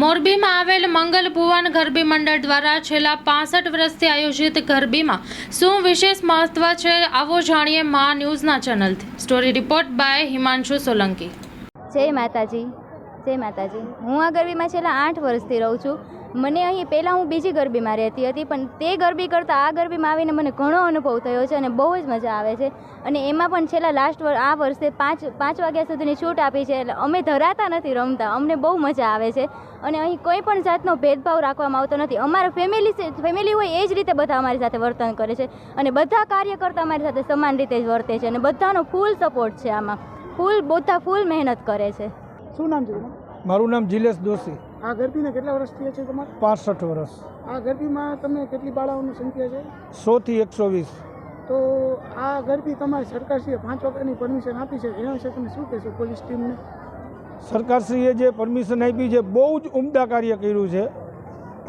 મોરબીમાં આવેલ મંગલ ભુવન ગરબી મંડળ દ્વારા છેલ્લા પાસઠ વર્ષથી આયોજિત ગરબીમાં શું વિશેષ મહત્વ છે આવો જાણીએ મા ન્યૂઝના ચેનલથી. Story report by Himanshu Solanki. જય માતાજી. જય માતાજી. હું આ ગરબીમાં છેલ્લા આઠ વર્ષથી રહું છું. મને અહીં પહેલાં હું બીજી ગરબીમાં રહેતી હતી, પણ તે ગરબી કરતાં આ ગરબીમાં આવીને મને ઘણો અનુભવ થયો છે અને બહુ જ મજા આવે છે. અને એમાં પણ છેલ્લા લાસ્ટ આ વર્ષે પાંચ પાંચ વાગ્યા સુધીની છૂટ આપી છે એટલે અમે ધરાતા નથી રમતા, અમને બહુ મજા આવે છે. અને અહીં કોઈ પણ જાતનો ભેદભાવ રાખવામાં આવતો નથી. અમારા ફેમિલી ફેમિલી હોય એ જ રીતે બધા અમારી સાથે વર્તન કરે છે. અને બધા કાર્યકર્તા અમારી સાથે સમાન રીતે જ વર્તે છે અને બધાનો ફૂલ સપોર્ટ છે આમાં. ફૂલ બધા ફૂલ મહેનત કરે છે. શું નામ છે મારું નામ જીલેશ દોશી. આ ગરબીને કેટલા વર્ષ થયા છે તમારે? પાસઠ વર્ષ. આ ગરબીમાં તમે કેટલી બાળાઓની સંખ્યા છે? સોથી એકસો વીસ. તો આ ગરબી તમારી સરકારશ્રીએ પાંચ વાગ્યાની પરમિશન આપી છે. એના વિશે તમે શું કહેશો પોલીસ ટીમને? સરકારશ્રીએ જે પરમિશન આપી છે બહુ જ ઉમદા કાર્ય કર્યું છે.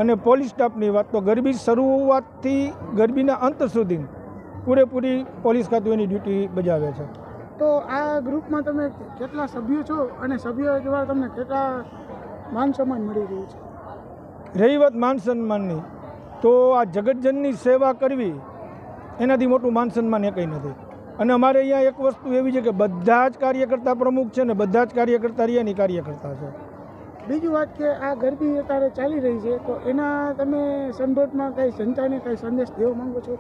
અને પોલીસ સ્ટાફની વાત તો ગરબી શરૂઆતથી ગરબીના અંત સુધી પૂરેપૂરી પોલીસ ખાતું એની ડ્યુટી બજાવે છે. તો આ ગ્રુપમાં તમે કેટલા સભ્યો છો અને સભ્યો દ્વારા તમને કેટલા માન સન્માન મળી રહ્યું છે? રહી વાત માન સન્માનની. તો આ જગતજનની સેવા કરવી એનાથી મોટું માન સન્માન એ કંઈ નથી. અને અમારે અહીંયા એક વસ્તુ એવી છે કે બધા જ કાર્યકર્તા પ્રમુખ છે ને બધા જ કાર્યકર્તા રિયાની કાર્યકર્તા છે. બીજી વાત કે આ ગરબી અત્યારે ચાલી રહી છે તો એના તમે સંદર્ભમાં કંઈ જનતાને કંઈ સંદેશ દેવા માંગો છો?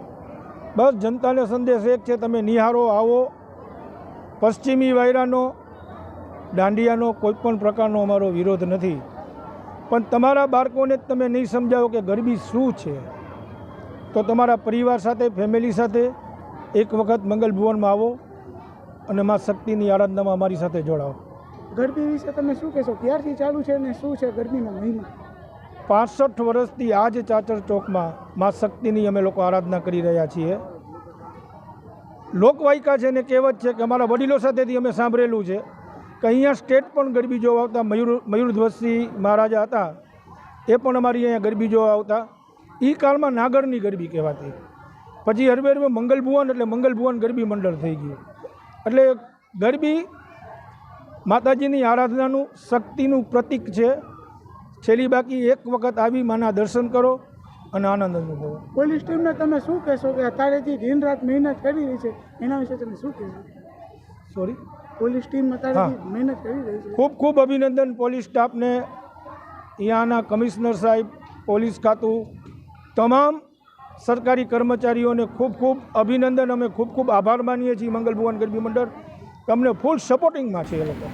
બસ જનતાને સંદેશ એક છે તમે નિહારો આવો. પશ્ચિમી વાયરાનો દાંડિયાનો કોઈ પણ પ્રકારનો અમારો વિરોધ નથી. પણ તમારા બાળકોને જ તમે નહીં સમજાવો કે ગરબી શું છે. તો તમારા પરિવાર સાથે ફેમિલી સાથે એક વખત મંગલ ભુવનમાં આવો અને મા શક્તિની આરાધનામાં અમારી સાથે જોડાઓ. ગરબી વિશે તમે શું કહેશો? ક્યારથી ચાલુ છે અને શું છે ગરબીનો મહિમા? પાસઠ વર્ષથી આ જ ચાચર ચોકમાં મા શક્તિની અમે લોકો આરાધના કરી રહ્યા છીએ. લોકવાયકા છે ને કહેવત છે કે અમારા વડીલો સાથેથી અમે સાંભળેલું છે કે અહીંયા સ્ટેટ પણ ગરબી જોવા આવતા, મયુર, મયુરધ્વજસિંહ મહારાજા હતા, એ પણ અમારી અહીંયા ગરબી જોવા આવતા. એ કાળમાં નાગરની ગરબી કહેવાતી. પછી હરવે હરવે મંગલ એટલે મંગલભુવન ગરબી મંડળ થઈ ગયું. એટલે ગરબી માતાજીની આરાધનાનું શક્તિનું પ્રતીક છે. છેલ્લી બાકી એક વખત આવી માના દર્શન કરો. અને આનંદ અનુભવો. પોલીસ ટીમને તમે શું કહેશો કે અત્યારે જે દિન રાત મહેનત કરી રહી છે? એના વિશે તમે શું કહેશો? સોરી પોલીસ ટીમ અત્યારે મહેનત કરી રહી છે. ખૂબ ખૂબ અભિનંદન પોલીસ સ્ટાફને અહીંયાના કમિશનર સાહેબ પોલીસ ખાતું તમામ સરકારી કર્મચારીઓને ખૂબ ખૂબ અભિનંદન. અમે ખૂબ ખૂબ આભાર માનીએ છીએ મંગલ ભુવન ગરબી મંડળ. તમને ફૂલ સપોર્ટિંગમાં છે એ લોકો.